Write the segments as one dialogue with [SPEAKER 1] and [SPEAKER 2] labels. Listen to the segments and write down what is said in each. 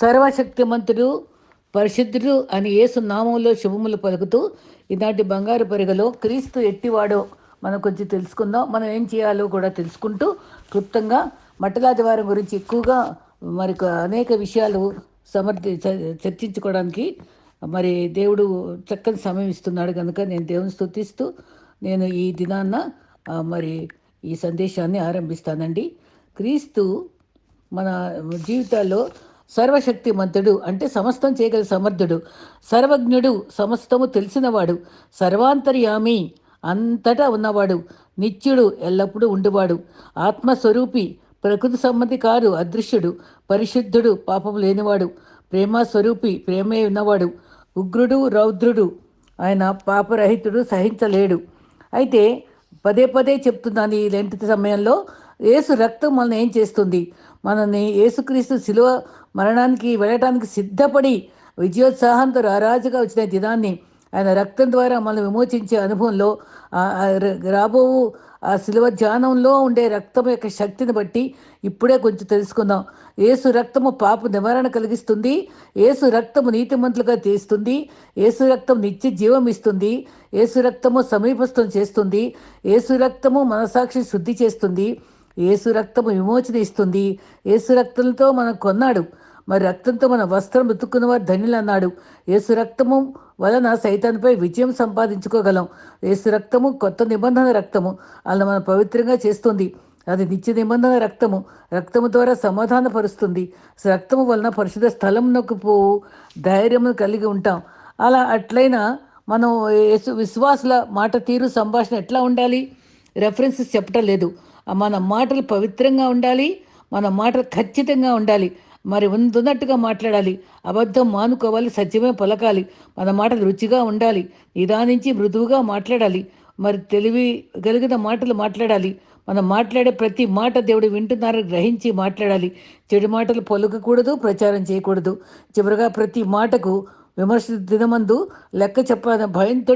[SPEAKER 1] సర్వశక్తిమంతుడు పరిశుద్ధుడు అని యేసు నామంలో శుభములు పలుకుతూ ఇలాంటి బంగారు పరిగలో క్రీస్తు ఎట్టివాడో మనం కొంచెం తెలుసుకుందాం. మనం ఏం చేయాలో కూడా తెలుసుకుంటూ క్లుప్తంగా మట్టలాదివారం గురించి ఎక్కువగా మరి అనేక విషయాలు సమర్థి చర్చించుకోవడానికి మరి దేవుడు చక్కని సమయం ఇస్తున్నాడు కనుక నేను దేవుని స్థుతిస్తూ నేను ఈ దినాన్న మరి ఈ సందేశాన్ని ఆరంభిస్తానండి. క్రీస్తు మన జీవితాల్లో సర్వశక్తిమంతుడు అంటే సమస్తం చేయగల సమర్థుడు. సర్వజ్ఞుడు సమస్తము తెలిసినవాడు. సర్వాంతర్యామి అంతటా ఉన్నవాడు. నిత్యుడు ఎల్లప్పుడూ ఉండువాడు. ఆత్మస్వరూపి ప్రకృతి సంబంధి కారు అదృశ్యుడు. పరిశుద్ధుడు పాపం లేనివాడు. ప్రేమ స్వరూపి ప్రేమే ఉన్నవాడు. ఉగ్రుడు రౌద్రుడు. ఆయన పాపరహితుడు సహించలేడు. అయితే పదే పదే చెప్తున్నాను ఈ లెంటి సమయంలో ఏసు రక్తం మనల్ని ఏం చేస్తుంది? మనల్ని ఏసుక్రీస్తు శిలువ మరణానికి వెళ్ళటానికి సిద్ధపడి విజయోత్సాహంతో రారాజుగా వచ్చిన దినాన్ని ఆయన రక్తం ద్వారా మనం విమోచించే అనుభవంలో రాబోవు ఆ రాబో ఆ శిలువ ధ్యానంలో ఉండే రక్తం యొక్క శక్తిని బట్టి ఇప్పుడే కొంచెం తెలుసుకుందాం. ఏసు రక్తము పాప నివారణ కలిగిస్తుంది. ఏసు రక్తము నీతిమంతులుగా తీస్తుంది. ఏసు రక్తం నిత్య జీవం ఇస్తుంది. ఏసు రక్తము సమీపస్థం చేస్తుంది. ఏసు రక్తము మనసాక్షి శుద్ధి చేస్తుంది. ఏసు రక్తము విమోచన ఇస్తుంది. ఏసు రక్తంతో మనం కొన్నాడు. మరి రక్తంతో మన వస్త్రం ఉతుక్కున్న వారు ధన్యులు అన్నాడు. ఏసు రక్తము వలన సైతాన్పై విజయం సంపాదించుకోగలం. ఏసు రక్తము కొత్త నిబంధన రక్తము. అలా మనం పవిత్రంగా చేస్తుంది. అది నిత్య నిబంధన రక్తము. రక్తము ద్వారా సమాధానపరుస్తుంది. రక్తము వలన పరిశుద్ధ స్థలంలోకి పోవు ధైర్యము కలిగి ఉంటాం. అలా అట్లయినా మనం యేసు విశ్వాసుల మాట తీరు సంభాషణ ఎట్లా ఉండాలి? రెఫరెన్సెస్ చెప్పటం లేదు. మన మాటలు పవిత్రంగా ఉండాలి. మన మాటలు ఖచ్చితంగా ఉండాలి. మరి ఉందున్నట్టుగా మాట్లాడాలి. అబద్ధం మానుకోవాలి సత్యమే పలకాలి. మన మాటలు రుచిగా ఉండాలి. నిదానించి మృదువుగా మాట్లాడాలి. మరి తెలివి కలిగిన మాటలు మాట్లాడాలి. మనం మాట్లాడే ప్రతి మాట దేవుడు వింటున్నారని గ్రహించి మాట్లాడాలి. చెడు మాటలు పలుకకూడదు ప్రచారం చేయకూడదు. చివరిగా ప్రతి మాటకు విమర్శ దినమందు లెక్క చెప్పాలన్న భయంతో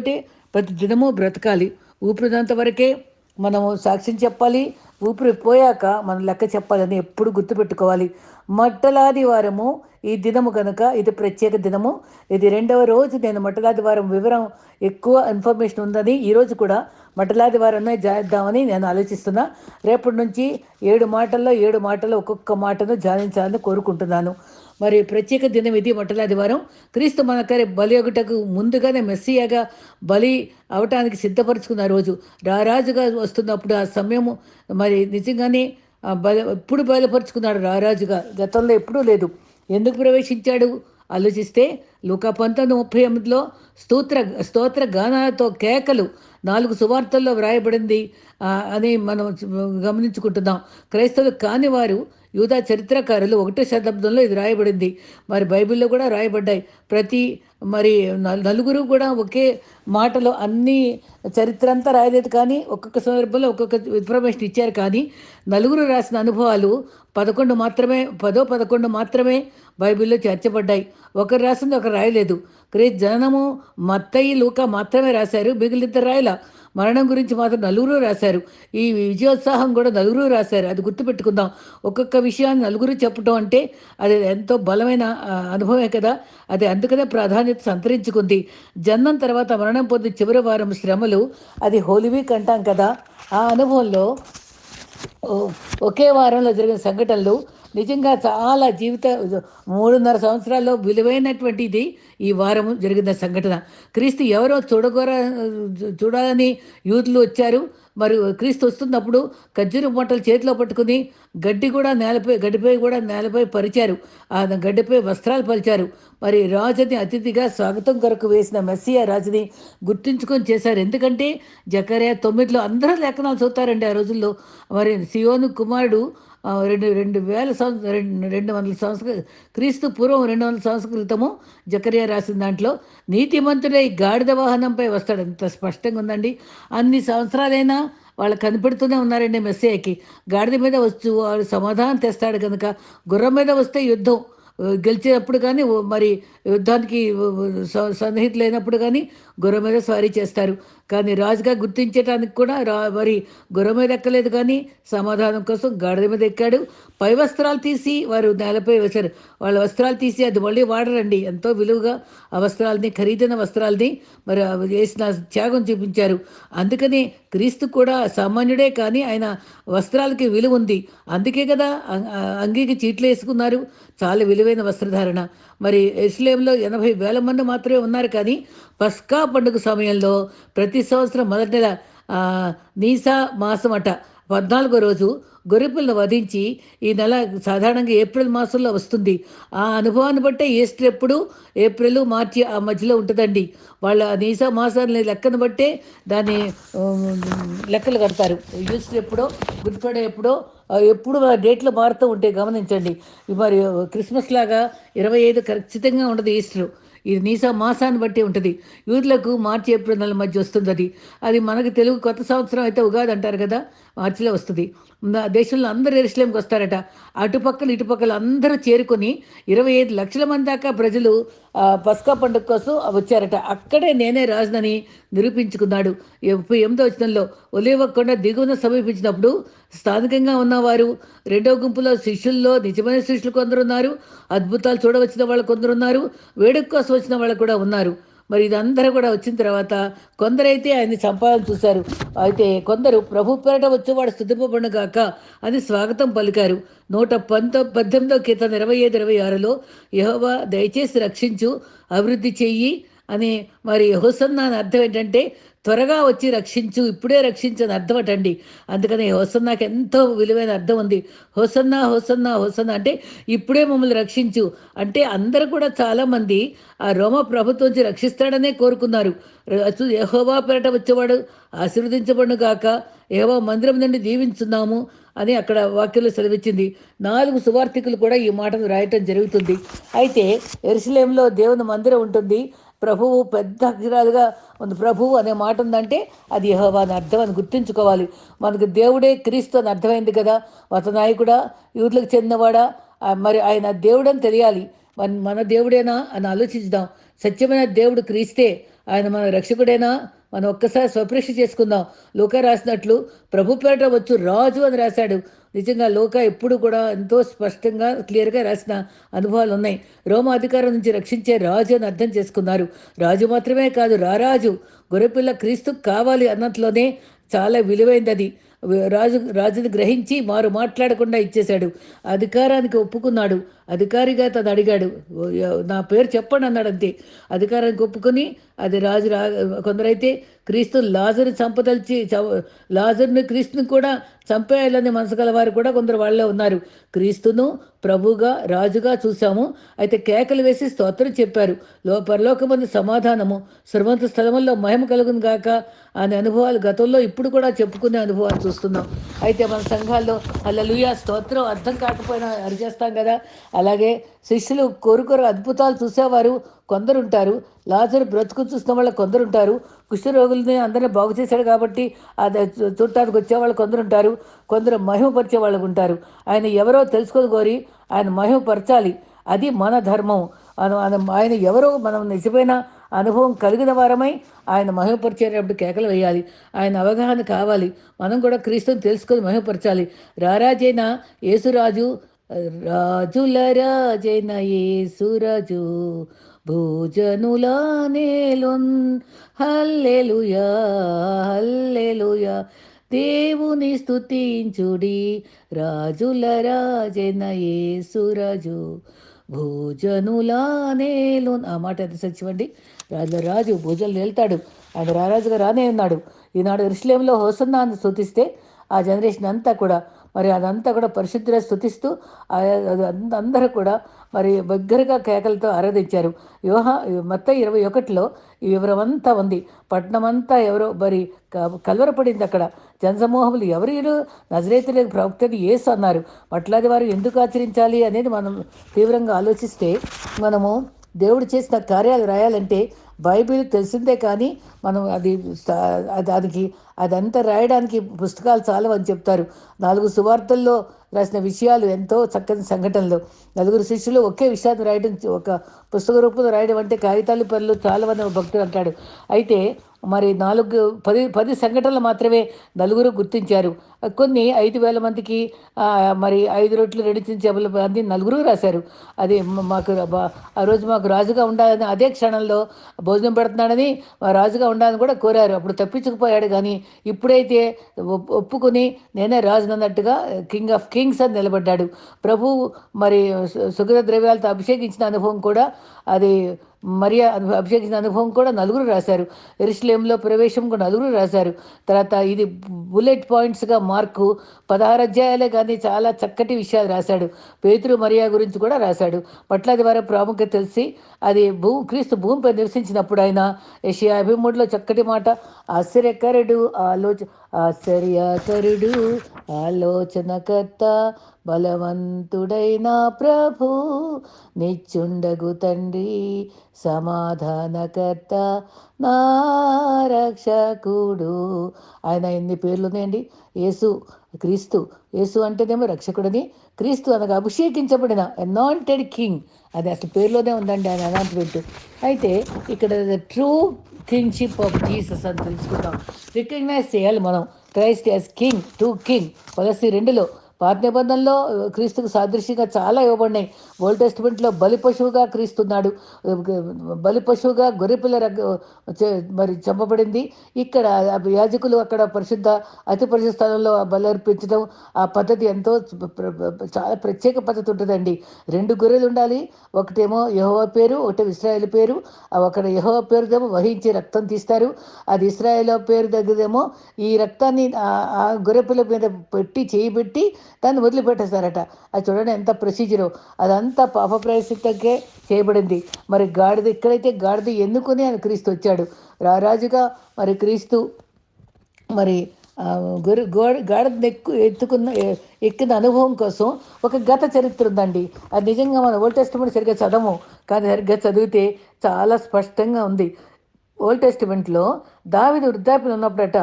[SPEAKER 1] ప్రతి దినము బ్రతకాలి. ఊపిరినంత వరకే మనము సాక్ష్యం చెప్పాలి. ఊపిరి పోయాక మనం లెక్క చెప్పాలని ఎప్పుడు గుర్తుపెట్టుకోవాలి. మట్టలాదివారము ఈ దినము కనుక ఇది ప్రత్యేక దినము. ఇది రెండవ రోజు నేను మట్టలాదివారం వివరం ఎక్కువ ఇన్ఫర్మేషన్ ఉందని ఈరోజు కూడా మట్టలాది జాయిద్దామని నేను ఆలోచిస్తున్నా. రేపటి నుంచి ఏడు మాటల్లో ఏడు మాటల్లో ఒక్కొక్క మాటను ధ్యానించాలని కోరుకుంటున్నాను. మరి ప్రత్యేక దినం ఇది మొట్టలాదివారం. క్రీస్తు మనకరి బలి ఒకటకు ముందుగానే మెస్సియాగా బలి అవటానికి సిద్ధపరచుకున్న రోజు. రారాజుగా వస్తున్నప్పుడు ఆ సమయము మరి నిజంగానే బల ఎప్పుడు బయలుపరుచుకున్నాడు రారాజుగా? గతంలో ఎప్పుడూ లేదు. ఎందుకు ప్రవేశించాడు? ఆలోచిస్తే లూకా పంతొమ్మిది ముప్పై ఎనిమిదిలో స్తోత్ర స్తోత్ర గానాలతో కేకలు నాలుగు సువార్తల్లో వ్రాయబడింది అని మనం గమనించుకుంటున్నాం. క్రైస్తవులు కాని వారు యూదా చరిత్రకారులు ఒకటో శతాబ్దంలో ఇది రాయబడింది. మరి బైబిల్లో కూడా రాయబడ్డాయి. ప్రతి మరి నలుగురు కూడా ఒకే మాటలో అన్ని చరిత్ర అంతా రాయలేదు కానీ ఒక్కొక్క సందర్భంలో ఒక్కొక్క ఇన్ఫర్మేషన్ ఇచ్చారు. కానీ నలుగురు రాసిన అనుభవాలు పదకొండు మాత్రమే పదో పదకొండు మాత్రమే బైబిల్లో చేర్చబడ్డాయి. ఒకరు రాసింది ఒకరు రాయలేదు. క్రీస్తు జననము మత్తయి లూక మాత్రమే రాశారు. మిగిలిద్దరు రాయల? మరణం గురించి మాత్రం నలుగురు రాశారు. ఈ విజయోత్సాహం కూడా నలుగురు రాశారు. అది గుర్తుపెట్టుకుందాం. ఒక్కొక్క విషయాన్ని నలుగురు చెప్పటం అంటే అది ఎంతో బలమైన అనుభవమే కదా. అది అందుకనే ప్రాధాన్యత సంతరించుకుంది. జన్మం తర్వాత మరణం పొంది చివరి వారం శ్రమలు అది హోలీ వీక్ అంటాం కదా. ఆ అనుభవంలో ఒకే వారంలో జరిగిన సంఘటనలు నిజంగా చాలా జీవిత మూడున్నర సంవత్సరాల్లో విలువైనటువంటి ఇది ఈ వారము జరిగిన సంఘటన. క్రీస్తు ఎవరో చూడగోర చూడాలని యూతులు వచ్చారు. మరి క్రీస్తు వస్తున్నప్పుడు ఖర్జూర మొట్టలు చేతిలో పట్టుకుని గడ్డి కూడా నేలపై గడ్డిపై కూడా నేలపై పరిచారు. ఆ గడ్డిపై వస్త్రాలు పరిచారు మరి రాజుని అతిథిగా స్వాగతం కొరకు వేసిన మెస్సియా రాజుని గుర్తుంచుకొని చేశారు. ఎందుకంటే జకరియా తొమ్మిదిలో అందరూ లేఖనాలు చూస్తారండి ఆ రోజుల్లో. మరి సియోను కుమారుడు రెండు రెండు వేల సంవత్సరం రెండు రెండు వందల సంవత్సర క్రీస్తు పూర్వం రెండు వందల సంవత్సరాల క్రితము జకరియా రాసిన దాంట్లో నీతిమంతుడై గాడిద వాహనంపై వస్తాడు. అంత స్పష్టంగా ఉందండి. అన్ని సంవత్సరాలైనా వాళ్ళు కనిపెడుతూనే ఉన్నారండి మెస్సేకి. గాడిద మీద వచ్చు వాడు సమాధానం తెస్తాడు కనుక గుర్రం మీద వస్తే యుద్ధం. గెలిచినప్పుడు కానీ ఓ మరి యుద్ధానికి సన్నిహితులైనప్పుడు కానీ గుర్రం మీద స్వారీ చేస్తారు. కానీ రాజుగా గుర్తించడానికి కూడా రా మరి గుర్రం మీద ఎక్కలేదు కానీ సమాధానం కోసం గాడిద మీద ఎక్కాడు. పై వస్త్రాలు తీసి వారు నేలపై వేశారు. వాళ్ళ వస్త్రాలు తీసి అది మళ్ళీ వాడరండి. ఎంతో విలువగా ఆ వస్త్రాలని ఖరీదైన వస్త్రాలని మరి వేసిన త్యాగం చూపించారు. అందుకని క్రీస్తు కూడా సామాన్యుడే కానీ ఆయన వస్త్రాలకి విలువ ఉంది. అందుకే కదా అంగీకి చీట్లు వేసుకున్నారు. చాలా విలువైన వస్త్రధారణ. మరి ఇస్లేంలో ఎనభై వేల మంది మాత్రమే ఉన్నారు కానీ పస్కా పండుగ సమయంలో ప్రతి సంవత్సరం మొదటి నెల నీసా మాసం అట పద్నాలుగో రోజు గొర్రెపిల్లను వధించి ఈ నెల సాధారణంగా ఏప్రిల్ మాసంలో వస్తుంది. ఆ అనుభవాన్ని బట్టే ఈస్టర్ ఎప్పుడు ఏప్రిల్ మార్చి ఆ మధ్యలో ఉంటుందండి. వాళ్ళ నీసా మాసాన్ని లెక్కను బట్టే దాన్ని లెక్కలు కడతారు. ఈస్టర్ ఎప్పుడో గుడ్ ఎప్పుడో ఎప్పుడు ఆ డేట్లు మారుతూ ఉంటే గమనించండి. మరి క్రిస్మస్ లాగా ఇరవై ఐదు ఖచ్చితంగా ఉండదు ఈస్టర్. ఇది నీసా మాసాన్ని బట్టి ఉంటుంది. యూదులకు మార్చి ఏప్రిల్ నెల మధ్య వస్తుంది అది అది మనకు తెలుగు కొత్త సంవత్సరం అయితే ఉగాది అంటారు కదా మార్చిలో వస్తుంది. దేశంలో అందరూ ఎరుసలేంకి వస్తారట. అటుపక్కల ఇటుపక్కల అందరూ చేరుకొని ఇరవై ఐదు లక్షల మంది దాకా ప్రజలు పస్కా పండుగ కోసం వచ్చారట. అక్కడే నేనే రాజునని నిరూపించుకున్నాడు. ఎనిమిదో వచనంలో ఒలేవ కొండ దిగువన సమీపించినప్పుడు స్థానికంగా ఉన్నవారు రెండో గుంపులో శిష్యుల్లో నిజమైన శిష్యులు కొందరు ఉన్నారు అద్భుతాలు చూడవచ్చిన వాళ్ళు కొందరు ఉన్నారు వేడుక కోసం వచ్చిన వాళ్ళు కూడా ఉన్నారు. మరి ఇదందరూ కూడా వచ్చిన తర్వాత కొందరైతే ఆయన్ని చంపాలని చూశారు. అయితే కొందరు ప్రభు పేరట వచ్చేవాడు స్థుతింపబడిన గాక అని స్వాగతం పలికారు. నూట పంతొ పద్దెనిమిదో కీర్తన ఇరవై ఐదు ఇరవై ఆరులో యహోవా దయచేసి రక్షించు అభివృద్ధి చెయ్యి అని మరి హుసన్న అర్థం ఏంటంటే త్వరగా వచ్చి రక్షించు ఇప్పుడే రక్షించని అర్థం అటండి. అందుకని హోసన్నాకి ఎంతో విలువైన అర్థం ఉంది. హోసన్న హోసన్న హోసన్న అంటే ఇప్పుడే మమ్మల్ని రక్షించు. అంటే అందరు కూడా చాలామంది ఆ రోమ ప్రభుత్వం నుంచి రక్షిస్తాడనే కోరుకున్నారు. యహోవా పేరట వచ్చేవాడు ఆశీర్వదించబడును గాక. ఏవో మందిరం నుండి దీవించున్నాము అని అక్కడ వాక్యంలో సెలవిచ్చింది. నాలుగు సువార్థికులు కూడా ఈ మాటను రాయటం జరుగుతుంది. అయితే ఎరుసలేంలో దేవుని మందిరం ఉంటుంది. ప్రభువు పెద్ద అక్షరాలుగా ఉంది. ప్రభువు అనే మాట ఉందంటే అది యెహోవా అని అర్థం అని గుర్తుంచుకోవాలి. మనకు దేవుడే క్రీస్తు అని అర్థమైంది కదా. మత నాయకుడా యూదులకు చెందినవాడా? మరి ఆయన దేవుడని తెలియాలి. మన మన దేవుడేనా అని ఆలోచించుదాం సత్యమైన దేవుడు క్రీస్తే. ఆయన మన రక్షకుడేనా? మనం ఒక్కసారి స్వపరీక్ష చేసుకుందాం. లోక రాసినట్లు ప్రభు పేట వచ్చు రాజు అని రాశాడు. నిజంగా లోక ఎప్పుడు కూడా ఎంతో స్పష్టంగా క్లియర్గా రాసిన అనుభవాలు ఉన్నాయి రోమ అధికారం నుంచి రక్షించే రాజు అని అర్థం చేసుకున్నారు. రాజు మాత్రమే కాదు రారాజు గొర్రెపిల్ల క్రీస్తు కావాలి అన్నట్లోనే చాలా విలువైంది అది. రాజు రాజుని గ్రహించి మారు మాట్లాడకుండా ఇచ్చేశాడు. అధికారానికి ఒప్పుకున్నాడు. అధికారిగా తను అడిగాడు నా పేరు చెప్పండి అన్నాడు అంతే అధికారానికి ఒప్పుకొని అది రాజు రా కొందరైతే క్రీస్తు లాజర్ని చంపదలిచి చ- లాజర్ని క్రీస్తుని కూడా చంపేయాలని మనసు గలవారు కూడా కొందరు వాళ్ళే ఉన్నారు. క్రీస్తును ప్రభుగా రాజుగా చూశాము. అయితే కేకలు వేసి స్తోత్రం చెప్పారు. లో పరలోకమంది సమాధానము. సర్వంత స్థలముల్లో మహిమ కలుగును గాక. అనే అనుభవాలు గతంలో ఇప్పుడు కూడా చెప్పుకునే అనుభవాలు చూస్తున్నాం. అయితే మన సంఘాల్లో అల్లలుయా స్తోత్రం అర్థం కాకపోయినా అరిచేస్తాం కదా. అలాగే శిష్యులు కోరుకోరు అద్భుతాలు చూసేవారు. కొందరు ఉంటారు లాజరు బ్రతుకు చూసిన వాళ్ళు కొందరు ఉంటారు కుష్ఠరోగుల్ని అందరినీ బాగు చేశాడు కాబట్టి అది చూ- చూడటానికి వచ్చేవాళ్ళు కొందరు ఉంటారు కొందరు మహిమపరిచే వాళ్ళు ఉంటారు. ఆయన ఎవరో తెలుసుకొని కోరి ఆయన మహిమపరచాలి. అది మన ధర్మం. ఆయన ఆయన ఎవరో మనం నిజమైన అనుభవం కలిగిన వారమై ఆయన మహిమపరిచేటప్పుడు కేకలు వేయాలి. ఆయన అవగాహన కావాలి. మనం కూడా క్రీస్తుని తెలుసుకొని మహిమపరచాలి. రారాజైన యేసురాజు రాజుల రాజైన యేసురాజు భోజనులా నేలున్ హల్లెలుయా హల్లెలుయా. దేవుని స్తుతించుడి రాజుల రాజైన యేసురాజు భోజనులా నేలున్ ఆ మాట ఎంత సత్యమండి? రాజుల రాజు భోజనం వెళ్తాడు. ఆయన రారాజుగా రానే ఉన్నాడు. ఈనాడు ఇరుషులేంలో హోసన్నా అని స్తుతిస్తే ఆ జనరేషన్ అంతా కూడా మరి అదంతా కూడా పరిశుద్ధిగా స్తుతిస్తూ అది అందరూ కూడా మరి దగ్గరగా కేకలతో ఆరాధించారు. యోహ మొత్తం ఇరవై ఒకటిలో ఈ వివరం అంతా ఉంది. పట్నం అంతా ఎవరో మరి క- కలవరపడింది అక్కడ. జనసమూహములు ఎవరు నజరేతులే ప్రవక్తని ఏసు అన్నారు. అట్లాది వారు ఎందుకు ఆచరించాలి అనేది మనం తీవ్రంగా ఆలోచిస్తే మనము దేవుడు చేసిన కార్యాలు రాయాలంటే బైబిల్ తెలిసిందే కానీ మనం అది దానికి అదంతా రాయడానికి పుస్తకాలు చాలు అని చెప్తారు. నాలుగు సువార్తల్లో రాసిన విషయాలు ఎంతో చక్కని సంఘటనలు. నలుగురు శిష్యులు ఒకే విషయాన్ని రాయడం ఒక పుస్తక రూపంలో రాయడం అంటే కాగితాలు పనులు చాలవని భక్తుడు అంటాడు. అయితే మరి నాలుగు పది పది సంఘటనలు మాత్రమే నలుగురు గుర్తించారు. కొన్ని ఐదు వేల మందికి మరి ఐదు రొట్లు రెండు చెబుల మంది నలుగురు రాశారు. అది మాకు ఆ రోజు మాకు రాజుగా ఉండాలని అదే క్షణంలో భోజనం పెడుతున్నాడని రాజుగా ఉండాలని కూడా కోరారు. అప్పుడు తప్పించుకుపోయాడు కానీ ఇప్పుడైతే ఒప్పుకొని నేనే రాజు అన్నట్టుగా కింగ్ ఆఫ్ కింగ్స్ అని నిలబడ్డాడు. ప్రభు మరి సుగంధ ద్రవ్యాలతో అభిషేకించిన అనుభవం కూడా అది మరియా అభిషేకించిన అనుభవం కూడా నలుగురు రాశారు. ఎరుసలేంలో ప్రవేశం కూడా నలుగురు రాశారు. తర్వాత ఇది బుల్లెట్ పాయింట్స్గా మార్కు పదహారు అధ్యాయాలే కానీ చాలా చక్కటి విషయాలు రాశాడు. పేతురు మరియా గురించి కూడా రాశాడు. పట్లాది ద్వారా ప్రాముఖ్యత తెలిసి అది భూ క్రీస్తు భూమిపై నివసించినప్పుడు ఆయన ఏషియా యాభై మూడులో చక్కటి మాట ఆశ్చర్యకరుడు ఆలోచ ఆశ్చర్యకరుడు ఆలోచనకర్త బలవంతుడైన ప్రభు నిచ్చుండగు తండ్రి సమాధానకర్త నారక్షకుడు ఆయన ఎన్ని పేర్లు ఉన్నాయండి? యేసు క్రీస్తు. యేసు అంటేనేమో రక్షకుడని క్రీస్తు అనగా అభిషేకించబడిన అనాయింటెడ్ కింగ్ అది అసలు పేరులోనే ఉందండి ఆయన అనాయింట్మెంట్ అయితే ఇక్కడ ట్రూ కింగ్షిప్ ఆఫ్ జీసస్ అని తెలుసుకుంటాం రికగ్నైజ్ చేయాలి మనం. Christ as king true king పొలసి రెండులో పాత నిబంధనలో క్రీస్తుకు సాదృశ్యంగా చాలా ఇవ్వబడినాయి. ఓల్డ్ టెస్ట్మెంట్లో బలి పశువుగా క్రీస్తున్నాడు. బలి పశువుగా గొర్రెపిల్ల మరి చంపబడింది. ఇక్కడ యాజకులు అక్కడ పరిశుద్ధ అతి పరిశుద్ధ స్థలంలో బలి అర్పించడం ఆ పద్ధతి ఎంతో చాలా ప్రత్యేక పద్ధతి ఉంటుందండి. రెండు గొర్రెలు ఉండాలి. ఒకటేమో యహోవ పేరు ఒకటి ఇస్రాయేల్ పేరు. అక్కడ యహోవ పేరుదేమో వహించి రక్తం తీస్తారు. అది ఇస్రాయేల్ పేరు దగ్గరేమో ఈ రక్తాన్ని ఆ గొర్రెపిల్ల మీద పెట్టి చేయి పెట్టి దాన్ని వదిలిపెట్టేశారట. అది చూడండి ఎంత ప్రొసీజరు అదంతా పాప ప్రయసితంగా చేయబడింది. మరి గాడిద ఇక్కడైతే గాడిద ఎన్నుకొని ఆయన క్రీస్తు వచ్చాడు? రారాజుగా మరి క్రీస్తు మరి గొరు గోడ గాడిద ఎక్కు ఎత్తుకున్న ఎక్కిన అనుభవం కోసం ఒక గత చరిత్ర ఉందండి. అది నిజంగా మన ఓల్డ్ టెస్ట్మెంట్ సరిగ్గా చదవము. కానీ సరిగ్గా చదివితే చాలా స్పష్టంగా ఉంది. ఓల్డ్ టెస్ట్మెంట్లో దావిది వృద్ధాప్యం ఉన్నప్పుడట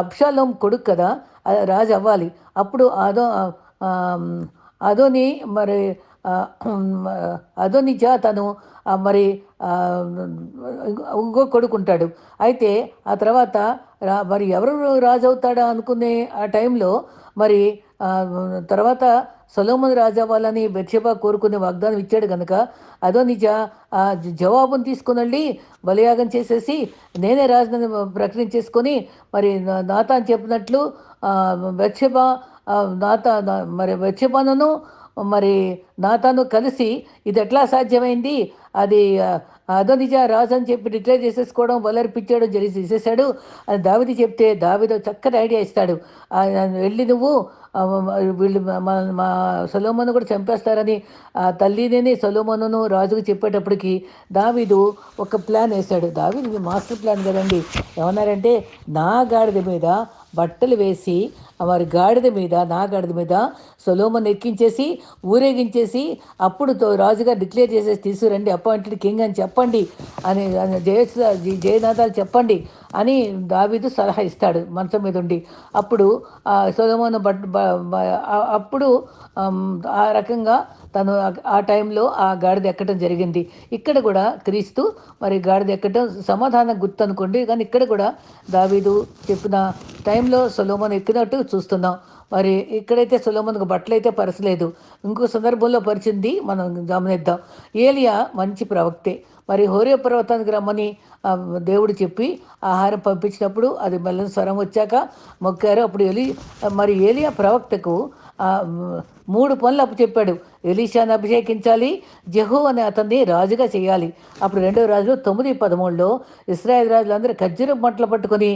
[SPEAKER 1] అబ్షాలోం కొడుకు కదా రాజు అవ్వాలి. అప్పుడు అదో అదోని మరి అదోనిజ తను మరి ఇంకో కొడుకుంటాడు. అయితే ఆ తర్వాత మరి ఎవరు రాజు అవుతాడా అనుకునే ఆ టైంలో మరి తర్వాత సొలోమన్ రాజా వాళ్ళని బెత్షబా కోరుకునే వాగ్దానం ఇచ్చాడు కనుక అదో నిజ జవాబును తీసుకుని వెళ్ళి బలియాగం చేసేసి నేనే రాజుని ప్రకటించేసుకొని మరి నాతాన్ చెప్పినట్లు బెత్షబా నాత మరి బెత్షబాను మరి నాతాను కలిసి ఇది ఎట్లా సాధ్యమైంది? అది అదోనిజ రాజు అని చెప్పి డిక్లేర్ చేసేసుకోవడం బలర్పించడం జరిగి చేసేసాడు అని దావిది చెప్తే దావిదో చక్కటి ఐడియా ఇస్తాడు. వెళ్ళి నువ్వు వీళ్ళు మా మా సొలోమను కూడా చంపేస్తారని ఆ తల్లినేని సొలోమనును రాజుకు చెప్పేటప్పటికి దావిదు ఒక ప్లాన్ వేశాడు. దావిది మాస్టర్ ప్లాన్ కదండి. ఏమన్నారంటే నా గాడిద మీద బట్టలు వేసి వారి గాడిద మీద నా గాడిద మీద సొలోమన్ ఎక్కించేసి ఊరేగించేసి అప్పుడు రాజుగారు డిక్లేర్ చేసేసి తీసుకురండి అపాయింటెడ్ కింగ్ అని చెప్పండి అని జయ జయనాథాలు చెప్పండి అని దావీదు సలహా ఇస్తాడు మంచం మీద ఉండి. అప్పుడు సొలమోను బట్ అప్పుడు ఆ రకంగా తను ఆ టైంలో ఆ గాడిద ఎక్కడం జరిగింది. ఇక్కడ కూడా క్రీస్తు మరి గాడిద ఎక్కడం సమాధానం గుర్తు అనుకోండి కానీ ఇక్కడ కూడా దావీదు చెప్పిన టైంలో సొలోమన్ ఎక్కినట్టు చూస్తున్నాం. మరి ఇక్కడైతే సులోమన్కు బట్టలు అయితే పరచలేదు. ఇంకో సందర్భంలో పరిచింది మనం గమనిద్దాం. ఏలియా మంచి ప్రవక్తే. మరి హోరే పర్వతానికి రమ్మని దేవుడు చెప్పి ఆహారం పంపించినప్పుడు అది మెల్లని స్వరం వచ్చాక మొక్కారు. అప్పుడు ఎలి మరి ఏలియా ప్రవక్తకు మూడు పనులు అప్పు చెప్పాడు. ఎలీషాని అభిషేకించాలి జహో అనే అతన్ని రాజుగా చేయాలి. అప్పుడు రెండో రాజులు తొమ్మిది పదమూడులో ఇస్రాయేల్ రాజులందరూ ఖజ్జూరం మంటలు పట్టుకొని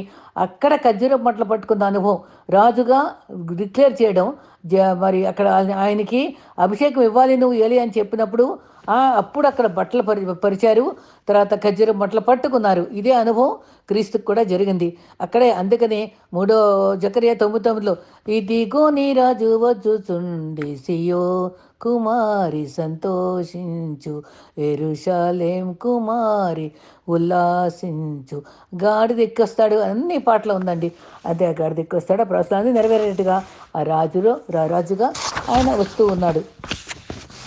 [SPEAKER 1] అక్కడ ఖజ్జూరం మంటలు పట్టుకున్న అనుభవం రాజుగా డిక్లేర్ చేయడం మరి అక్కడ ఆయనకి అభిషేకం ఇవ్వాలి నువ్వు ఏలి అని చెప్పినప్పుడు అప్పుడు అక్కడ బట్టలు పరి పరిచారు. తర్వాత ఖజ్జరం బట్టలు పట్టుకున్నారు. ఇదే అనుభవం క్రీస్తుకు కూడా జరిగింది. అక్కడే అందుకనే మూడో జకరియా తొమ్మిది తొమ్మిదిలో ఇదిగో నీ రాజు వచ్చుచుండి సియో కుమారి సంతోషించు. ఎరుషాలేం కుమారి ఉల్లాసించు. గాడిద ఎక్కొస్తాడు. అన్ని పాటలు ఉందండి. అదే ఆ గాడిద ఎక్కొస్తాడు. ఆ ప్రవచనాన్ని నెరవేరేట్టుగా ఆ రాజులో రాజుగా ఆయన వస్తూ ఉన్నాడు.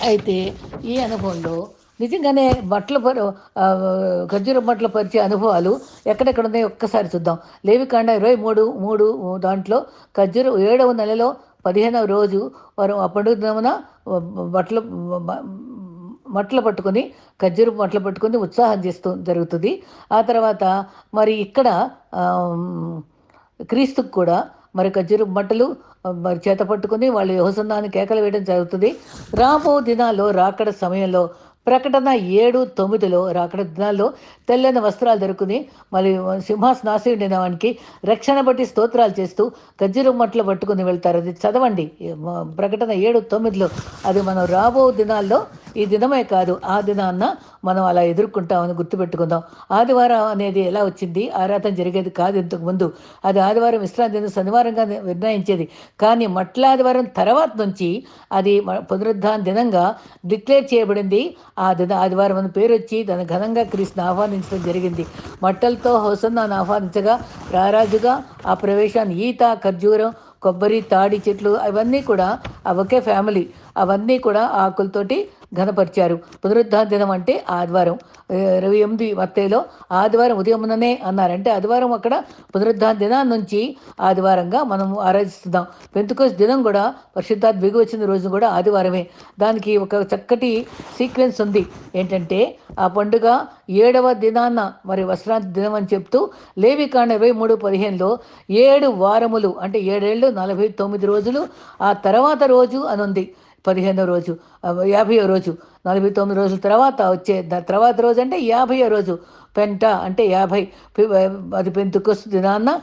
[SPEAKER 1] అయితే ఈ అనుభవంలో నిజంగానే బట్టల పరి ఖర్జూర బట్టల పరిచే అనుభవాలు ఎక్కడెక్కడ ఉన్నాయో ఒక్కసారి చూద్దాం. లేవికాండ ఇరవై మూడు మూడు దాంట్లో ఖర్జూర ఏడవ నెలలో పదిహేనవ రోజు వారు ఆ దినమున బట్టలు మట్టలు పట్టుకొని ఖర్జూర మట్టలు పట్టుకొని ఉత్సాహం చేస్తూ జరుగుతుంది. ఆ తర్వాత మరి ఇక్కడ క్రీస్తుకు కూడా మరి ఖజ్జూరు మట్టలు మరి చేత పట్టుకుని వాళ్ళు యహోసన్నాన్ని కేకలు వేయడం జరుగుతుంది. రాబో దినాల్లో రాకడ సమయంలో ప్రకటన ఏడు తొమ్మిదిలో రాకడ దినాల్లో తెల్లని వస్త్రాలు దొరుకుని మళ్ళీ సింహాసనాశీయుడైన వానికి రక్షణ బట్టి స్తోత్రాలు చేస్తూ ఖర్జూర మట్లు పట్టుకుని వెళ్తారు. అది చదవండి. ప్రకటన ఏడు తొమ్మిదిలో. అది మనం రాబో దినాల్లో ఈ దినమే కాదు ఆ దినాన్న మనం అలా ఎదుర్కొంటామని గుర్తుపెట్టుకుందాం. ఆదివారం అనేది ఎలా వచ్చింది? ఆరాధన జరిగేది కాదు ఇంతకు ముందు. అది ఆదివారం విశ్రాంతి దినం శనివారంగా నిర్ణయించేది. కానీ మట్ల ఆదివారం తర్వాత నుంచి అది పునరుద్ధాన దినంగా డిక్లేర్ చేయబడింది. ఆ దిన ఆదివారం అని పేరు వచ్చి దాని ఘనంగా క్రీస్తుని ఆహ్వానించడం జరిగింది. మట్టలతో హోసన్నాను ఆహ్వానించగా రారాజుగా ఆ ప్రవేశాన్ని ఈత ఖర్జూరం కొబ్బరి తాడి చెట్లు అవన్నీ కూడా ఒకే ఫ్యామిలీ అవన్నీ కూడా ఆకులతోటి ఘనపరిచారు పునరుద్ధాన దినం అంటే ఆదివారం. ఇరవై ఎనిమిది మత్తేలో ఆదివారం ఉదయముననే అన్నారంటే ఆదివారం అక్కడ పునరుద్ధాన దినాన్ని నుంచి ఆదివారంగా మనం ఆరాధిస్తున్నాం. పెంతుకోస్ దినం కూడా పరిశుద్ధాత్మ దిగి వచ్చిన రోజు కూడా ఆదివారమే. దానికి ఒక చక్కటి సీక్వెన్స్ ఉంది. ఏంటంటే ఆ పండుగ ఏడవ దినాన్న మరి వస్త్రాంతి దినం అని చెప్తూ లేవికాండ ఇరవై మూడు పదిహేనులో ఏడు వారములు అంటే ఏడేళ్ళు నలభై తొమ్మిది రోజులు ఆ తర్వాత రోజు అని ఉంది. పదిహేనో రోజు యాభయో రోజు నలభై తొమ్మిది రోజుల తర్వాత వచ్చే తర్వాత రోజు అంటే యాభైయో రోజు. పెంట అంటే యాభై అది పెంతుకొస్తు దినాన్న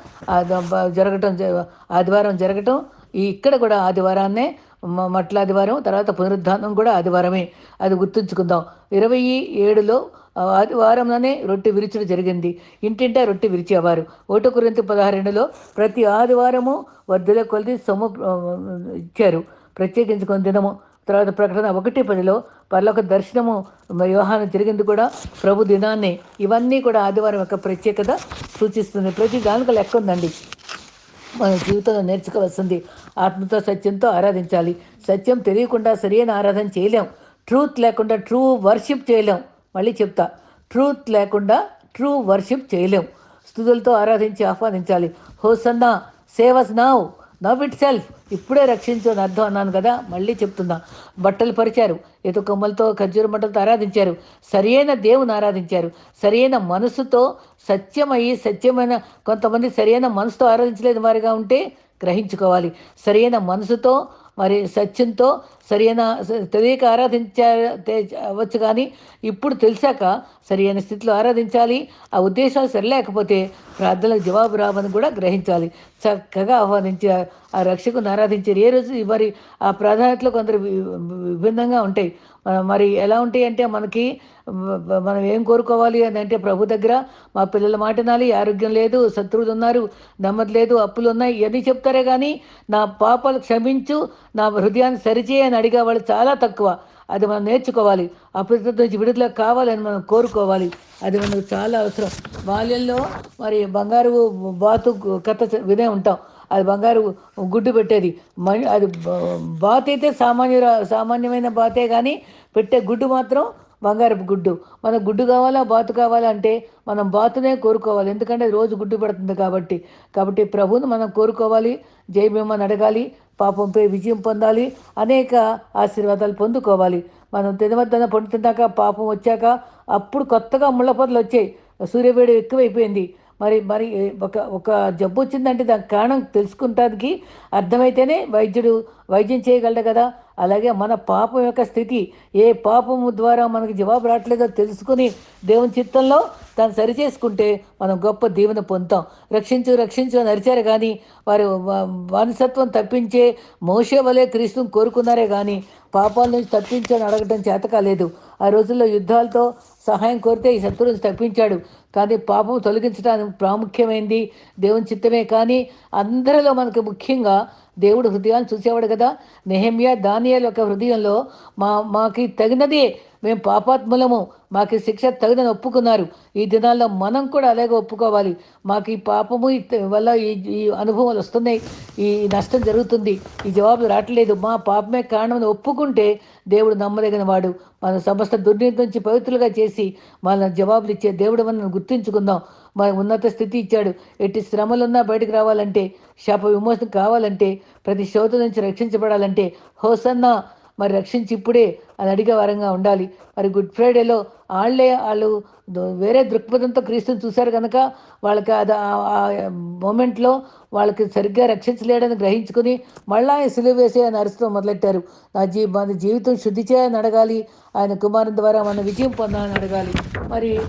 [SPEAKER 1] జరగటం జ- ఆదివారం జరగటం ఈ ఇక్కడ కూడా ఆదివారాన్నే మట్ల ఆదివారం తర్వాత పునరుద్ధానం కూడా ఆదివారమే. అది గుర్తుంచుకుందాం. ఇరవై ఏడులో ఆదివారంలోనే రొట్టె విరుచుడు జరిగింది. ఇంటింటా రొట్టె విరిచేవారు. ఒకటో కురింత పదహారెండులో ప్రతి ఆదివారము వర్ధుల కొలిది సొమ్ము ఇచ్చారు. ప్రత్యేకించుకొని దినము. తర్వాత ప్రకటన ఒకటి పదిలో పర్లోక దర్శనము వివాహం జరిగింది కూడా ప్రభు దినాన్ని. ఇవన్నీ కూడా ఆదివారం యొక్క ప్రత్యేకత సూచిస్తుంది. ప్రతి దానికి లెక్క ఉందండి. మన జీవితంలో నేర్చుకోవాల్సింది ఆత్మతో సత్యంతో ఆరాధించాలి. సత్యం తెలియకుండా సరైన ఆరాధన చేయలేం. ట్రూత్ లేకుండా ట్రూ వర్షిప్ చేయలేం. మళ్ళీ చెప్తా. ట్రూత్ లేకుండా ట్రూ వర్షిప్ చేయలేం. స్థుతులతో ఆరాధించి ఆహ్వానించాలి. Hosanna save us now now itself ఇప్పుడే రక్షించు అని అర్థం అన్నాను కదా మళ్ళీ చెప్తున్నా. బట్టలు పరిచారు. ఎటు కొమ్మలతో ఖర్జూర మంటలతో ఆరాధించారు. సరియైన దేవుని ఆరాధించారు. సరియైన మనసుతో సత్యమయ్యి సత్యమైన కొంతమంది సరియైన మనసుతో ఆరాధించలేని వారిగా ఉంటే గ్రహించుకోవాలి. సరైన మనసుతో మరి సత్యంతో సరైన తెలియక ఆరాధించా అవ్వచ్చు కానీ ఇప్పుడు తెలిసాక సరైన స్థితిలో ఆరాధించాలి. ఆ ఉద్దేశాలు సరిలేకపోతే ప్రార్థనలకు జవాబు రావని కూడా గ్రహించాలి. చక్కగా ఆహ్వానించి ఆ- రక్షకుని ఆరాధించారు. ఏ రోజు మరి ఆ ప్రాధాన్యతలు కొందరు విభిన్నంగా ఉంటాయి. మరి ఎలా ఉంటాయి అంటే మనకి మనం ఏం కోరుకోవాలి అని అంటే ప్రభు దగ్గర మా పిల్లల మాట నాలి ఆరోగ్యం లేదు శత్రువులు ఉన్నారు నెమ్మది లేదు అప్పులు ఉన్నాయి ఇవన్నీ చెప్తారే కానీ నా పాపాలు క్షమించు నా హృదయాన్ని సరిచేయని అని అడిగే వాళ్ళు చాలా తక్కువ. అది మనం నేర్చుకోవాలి. అపరిస్థితి నుంచి విడుదల కావాలని మనం కోరుకోవాలి. అది మనకు చాలా అవసరం. బాల్యంలో మరి బంగారు బాతు కథ వినే ఉంటాం. అది బంగారు గుడ్డు పెట్టేది. మణి అది బాత్ అయితే సామాన్య సామాన్యమైన బాతే కానీ పెట్టే గుడ్డు మాత్రం బంగారపు గుడ్డు. మనకు గుడ్డు కావాలా బాతు కావాలా అంటే మనం బాతునే కోరుకోవాలి. ఎందుకంటే అది రోజు గుడ్డు పడుతుంది కాబట్టి. కాబట్టి ప్రభువును మనం కోరుకోవాలి జయమేమని అడగాలి పాపంపై విజయం పొందాలి అనేక ఆశీర్వాదాలు పొందుకోవాలి. మనం తినవద్దన పండుతున్నాక పాపం వచ్చాక అప్పుడు కొత్తగా ముళ్ళపొదలు వచ్చాయి. సూర్యవేడి ఎక్కువైపోయింది. మరి మరి ఒక ఒక జబ్బు వచ్చిందంటే దానికి కారణం తెలుసుకుంటానికి అర్థమైతేనే వైద్యుడు వైద్యం చేయగలడు కదా. అలాగే మన పాపం యొక్క స్థితి ఏ పాపము ద్వారా మనకి జవాబు రావట్లేదో తెలుసుకుని దేవుని చిత్తంలో దాన్ని సరిచేసుకుంటే మనం గొప్ప దీవెన పొందుతాం. రక్షించు రక్షించు అని అరిచారు కానీ వారు వా- తప్పించే మోసే వలె క్రీస్తుని కోరుకున్నారే కానీ పాపాల నుంచి తప్పించని అడగటం చేత కాలేదు. ఆ రోజుల్లో యుద్ధాలతో సహాయం కోరితే ఈ శత్రువుని తప్పించాడు. కానీ పాపం తొలగించడానికి ప్రాముఖ్యమైంది దేవుని చిత్తమే. కానీ అందరిలో మనకు ముఖ్యంగా దేవుడు హృదయాన్ని చూసేవాడు కదా. నెహమ్య దానియాల యొక్క హృదయంలో మా మాకి తగినదే మేము పాపాత్ములము. మాకు శిక్ష తగినని ఒప్పుకున్నారు. ఈ దినాల్లో మనం కూడా అలాగే ఒప్పుకోవాలి. మాకు ఈ పాపము వల్ల ఈ ఈ అనుభవాలు వస్తున్నాయి. ఈ నష్టం జరుగుతుంది. ఈ జవాబులు రావట్లేదు. మా పాపమే కారణమని ఒప్పుకుంటే దేవుడు నమ్మదగిన వాడు మన సమస్త దుర్నీతి నుంచి పవిత్రులుగా చేసి మన జవాబులు ఇచ్చే దేవుడు మనం గుర్తించుకుందాం. మన ఉన్నత స్థితి ఇచ్చాడు. ఎట్టి శ్రమలున్నా బయటకు రావాలంటే శాప విమోచన కావాలంటే ప్రతి శోధ నుంచి రక్షించబడాలంటే హోసన్నా మరి రక్షించి ఇప్పుడే అది అడిగే వారంగా ఉండాలి. మరి గుడ్ ఫ్రైడేలో వాళ్ళే వాళ్ళు వేరే దృక్పథంతో క్రీస్తుని చూశారు కనుక వాళ్ళకి అది ఆ- మూమెంట్లో వాళ్ళకి సరిగ్గా రక్షించలేడని గ్రహించుకుని మళ్ళా ఆయన సిలువ వేసే ఆయన అరుస్తూ మొదలెట్టారు. నా జీ మన జీవితం శుద్ధి చేయని అడగాలి. ఆయన కుమారుని ద్వారా మన విజయం పొందాలని అడగాలి. మరి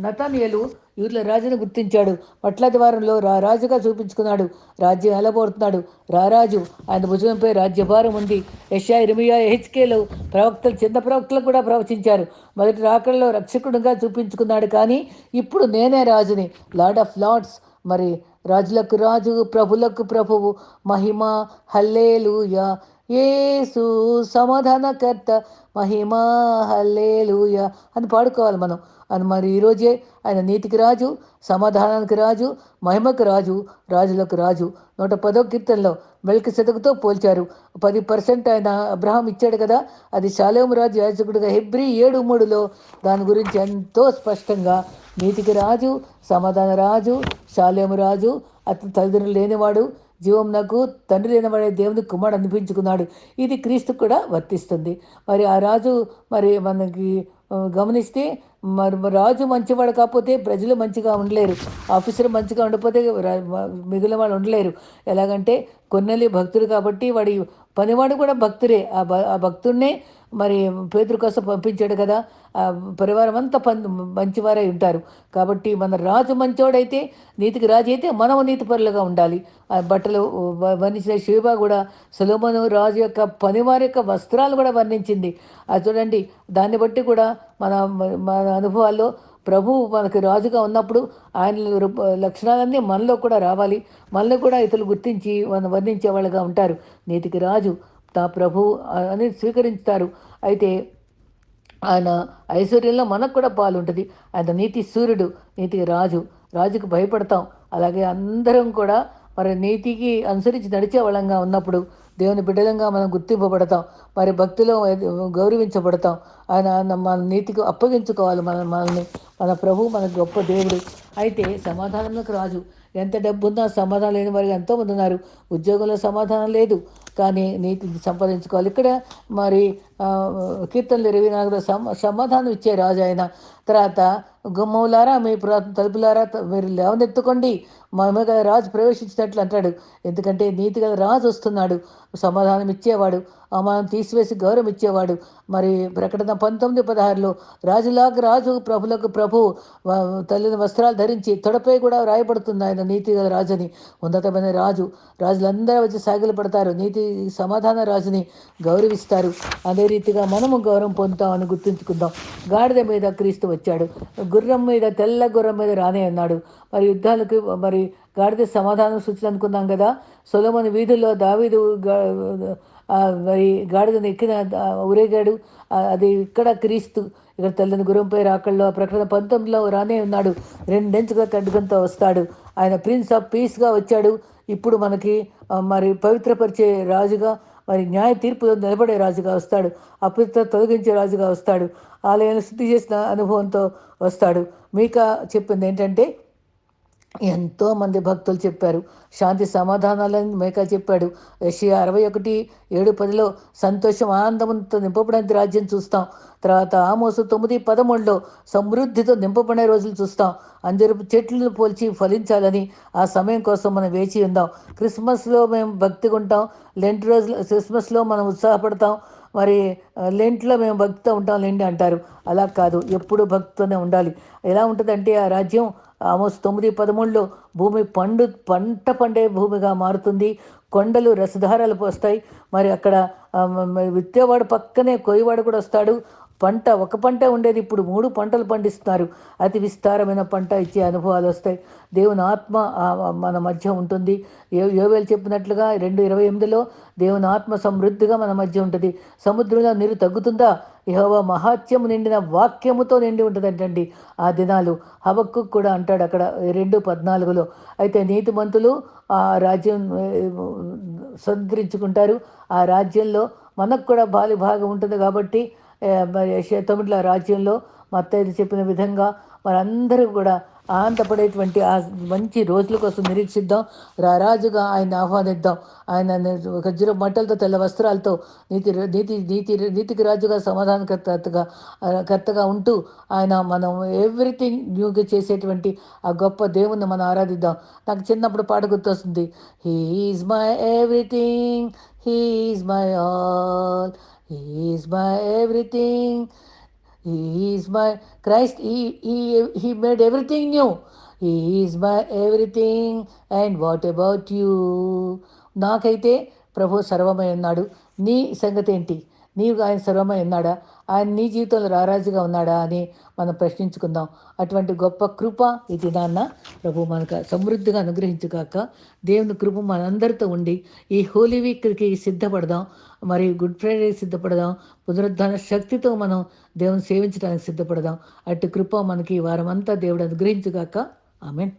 [SPEAKER 1] నతానియలు యూర్ల రాజును గుర్తించాడు. పట్లాది వారంలో రా రాజుగా చూపించుకున్నాడు. రాజ్యం ఎలబోతున్నాడు రారాజు ఆయన భుజంపై రాజ్యభారం ఉంది. యశా ఇరిమియా హెచ్కేలు ప్రవక్తలు చిన్న ప్రవక్తలు కూడా ప్రవచించారు. మొదటి రాకడలో రక్షకుడుగా చూపించుకున్నాడు కానీ ఇప్పుడు నేనే రాజుని. లార్డ్ ఆఫ్ లార్డ్స్ మరి రాజులకు రాజు ప్రభులకు ప్రభువు మహిమ హల్లేలుయ. ఏసు సమాధానకర్త మహిమ హల్లేలుయ అని పాడుకోవాలి మనం. అని మరి ఈరోజే ఆయన నీతికి రాజు సమాధానానికి రాజు మహిమకు రాజు రాజులకు రాజు. నూట పదో కీర్తనలో మెల్కి సెదకుతో పోల్చారు. పది పర్సెంట్ ఆయన అబ్రహాం ఇచ్చాడు కదా అది శాలేము రాజు యాజకుడిగా హెబ్రి ఏడు మూడులో దాని గురించి ఎంతో స్పష్టంగా నీతికి రాజు సమాధాన రాజు శాలేము రాజు అతని తల్లిదండ్రులు లేనివాడు జీవం నాకు తండ్రి లేనివాడే దేవుని కుమారుడు అనిపించుకున్నాడు. ఇది క్రీస్తు కూడా వర్తిస్తుంది. మరి ఆ రాజు మరి మనకి గమనిస్తే మరి రాజు మంచివాడు కాకపోతే ప్రజలు మంచిగా ఉండలేరు. ఆఫీసర్ మంచిగా ఉండకపోతే రా- మిగిలిన వాళ్ళు ఉండలేరు. ఎలాగంటే కొన్నెల్లి భక్తుడు కాబట్టి వాడి పనివాడు కూడా భక్తుడే. ఆ భ ఆ భక్తుడినే మరి పేదరు కోసం పంపించాడు కదా పరివారం అంతా పం మంచివారై ఉంటారు. కాబట్టి మన రాజు మంచోడైతే నీతికి రాజు అయితే మనము నీతిపరులుగా ఉండాలి. ఆ బట్టలు వర్ణించిన శివ కూడా సులోమను రాజు యొక్క పనివారి యొక్క వస్త్రాలు కూడా వర్ణించింది. అది చూడండి దాన్ని బట్టి కూడా మన మన అనుభవాల్లో ప్రభు మనకు రాజుగా ఉన్నప్పుడు ఆయన లక్షణాలన్నీ మనలో కూడా రావాలి. మనలో కూడా ఇతరులు గుర్తించి మనం వర్ణించే వాళ్ళుగా ఉంటారు. నీతికి రాజు తా ప్రభు అని స్వీకరించుతారు. అయితే ఆయన ఐశ్వర్యంలో మనకు కూడా పాలు ఉంటుంది ఆయన నీతి సూర్యుడు నీతికి రాజు రాజుకు భయపడతాం. అలాగే అందరం కూడా మరి నీతికి అనుసరించి నడిచే వాళ్ళంగా ఉన్నప్పుడు దేవుని బిడ్డలంగా మనం గుర్తింపబడతాం. మరి భక్తిలో గౌరవించబడతాం. ఆయన ఆయన మన నీతికి అప్పగించుకోవాలి మన మనల్ని. మన ప్రభు మన గొప్ప దేవుడు. అయితే సమాధానంలోకి రాజు. ఎంత డబ్బున్నా సమాధానం లేని వారు ఎంతోమంది ఉన్నారు. ఉద్యోగంలో సమాధానం లేదు. కానీ నీతిని సంపాదించుకోవాలి. ఇక్కడ మరి కీర్తనలు ఇరవై నాలుగులో సమ సమాధానం ఇచ్చే రాజు ఆయన. తర్వాత గుమ్మవులారా మీ పురాతన తలుపులారా మీరు లేవనెత్తుకోండి. మేమే కదా రాజు ప్రవేశించినట్లు అంటాడు. ఎందుకంటే నీతి గల రాజు వస్తున్నాడు. సమాధానం ఇచ్చేవాడు. అవమానం తీసివేసి గౌరవం ఇచ్చేవాడు. మరి ప్రకటన పంతొమ్మిది పదహారులో రాజులాగా రాజు ప్రభులకు ప్రభు తల్లిని వస్త్రాలు ధరించి తొడపై కూడా రాయబడుతుంది ఆయన నీతి గల రాజుని. ఉన్నతమైన రాజు రాజులందరూ వచ్చి సాగిలు పడతారు. నీతి సమాధాన రాజుని గౌరవిస్తారు. అదే రీతిగా మనము గౌరవం పొందుతామని గుర్తుంచుకుందాం. గాడిద మీద క్రీస్తు వచ్చాడు. గుర్రం మీద తెల్ల గుర్రం మీద రానే అన్నాడు. మరి యుద్ధాలకు మరి గాడిద సమాధానం సూచన అనుకున్నాం కదా. సొలమన్ వీధుల్లో దావీదు మరి గాడిదని ఎక్కిన ఊరేగాడు అది ఇక్కడ క్రీస్తు ఇక్కడ తల్లిని గురంపై రాకల్లో ప్రకటన పంతొమ్మిదిలో రానే ఉన్నాడు. రెండెంచుగా ఖడ్గంతో వస్తాడు. ఆయన ప్రిన్స్ ఆఫ్ పీస్గా వచ్చాడు. ఇప్పుడు మనకి మరి పవిత్రపరిచే రాజుగా మరి న్యాయ తీర్పులో నిలబడే రాజుగా వస్తాడు. అపవిత్ర తొలగించే రాజుగా వస్తాడు. ఆలయాన్ని శుద్ధి చేసిన అనుభవంతో వస్తాడు. మీకా చెప్పింది ఏంటంటే ఎంతో మంది భక్తులు చెప్పారు. శాంతి సమాధానాలని మేకా చెప్పాడు. యెషయా అరవై ఒకటి ఏడు పదిలో సంతోషం ఆనందంతో నింపబడిన రాజ్యం చూస్తాం. తర్వాత ఆమోసు తొమ్మిది పదమూడులో సమృద్ధితో నింపబడే రోజులు చూస్తాం. అందరూ చెట్లను పోల్చి ఫలించాలని ఆ సమయం కోసం మనం వేచి ఉందాం. క్రిస్మస్లో మేము భక్తిగా ఉంటాం లెంట్ రోజులు క్రిస్మస్లో మనం ఉత్సాహపడతాం. మరి లెంట్లో మేము భక్తితో ఉంటాం లెండి అంటారు. అలా కాదు. ఎప్పుడు భక్తితోనే ఉండాలి. ఎలా ఉంటుందంటే ఆ రాజ్యం ఆమోస్ తొమ్మిది పదమూడులో భూమి పండు పంట పండే భూమిగా మారుతుంది. కొండలు రసధారాలు పోస్తాయి మరి అక్కడ విత్తేవాడు పక్కనే కొయ్యవాడు కూడా వస్తాడు. పంట ఒక పంట ఉండేది. ఇప్పుడు మూడు పంటలు పండిస్తున్నారు. అతి విస్తారమైన పంట ఇచ్చే అనుభవాలు వస్తాయి. దేవుని ఆత్మ మన మధ్య ఉంటుంది. ఏ యోవేలు చెప్పినట్లుగా రెండు ఇరవై ఎనిమిదిలో దేవుని ఆత్మ సమృద్ధిగా మన మధ్య ఉంటుంది. సముద్రంలో నీరు తగ్గుతుందా? యహోవ మహాత్యము నిండిన వాక్యముతో నిండి ఉంటుందంటండి ఆ దినాలు. హవక్కు కూడా అంటాడు అక్కడ రెండు పద్నాలుగులో. అయితే నీతిమంతులు ఆ రాజ్యం ఏ, సంతరించుకుంటారు. ఆ రాజ్యంలో మనకు కూడా బాలి భాగం ఉంటుంది కాబట్టి తొమ్మిదిల రాజ్యంలో మత్తయ్య చెప్పిన విధంగా మనందరూ కూడా ఆనందపడేటువంటి ఆ మంచి రోజుల కోసం నిరీక్షిద్దాం. రారాజుగా ఆయన ఆహ్వానిద్దాం. ఆయన ఖజ్జుర మంటలతో తెల్ల వస్త్రాలతో నీతి నీతి నీతి నీతికి రాజుగా సమాధానకర్తగా ఆ, కర్తగా ఉంటూ ఆయన మనం ఎవ్రీథింగ్ న్యూగా చేసేటువంటి ఆ గొప్ప దేవుణ్ణి మనం ఆరాధిద్దాం. నాకు చిన్నప్పుడు పాట గుర్తొస్తుంది. He's my everything he's my all. He's my everything He is my Christ. He, he, he made everything new. He is my everything. And what about you? నాకైతే ప్రభు సర్వమై ఉన్నాడు నీ సంగతి ఏంటి నీవు ఆయన సర్వమై ఉన్నాడా ఆయన నీ జీవితంలో రారాజుగా ఉన్నాడా అని మనం ప్రశ్నించుకుందాం. అటువంటి గొప్ప కృప ఇది నాన్న ప్రభు మనకు సమృద్ధిగా అనుగ్రహించుగాక దేవుని కృప మనందరితో ఉండి ఈ హోలీ వీక్కి సిద్ధపడదాం. మరి గుడ్ ఫ్రైడే సిద్ధపడదాం. పునరుద్ధాన శక్తితో మనం దేవుని సేవించడానికి సిద్ధపడదాం. అటు కృప మనకి ఈ వారం అంతా దేవుడు అనుగ్రహించుగాక. ఆమెన్.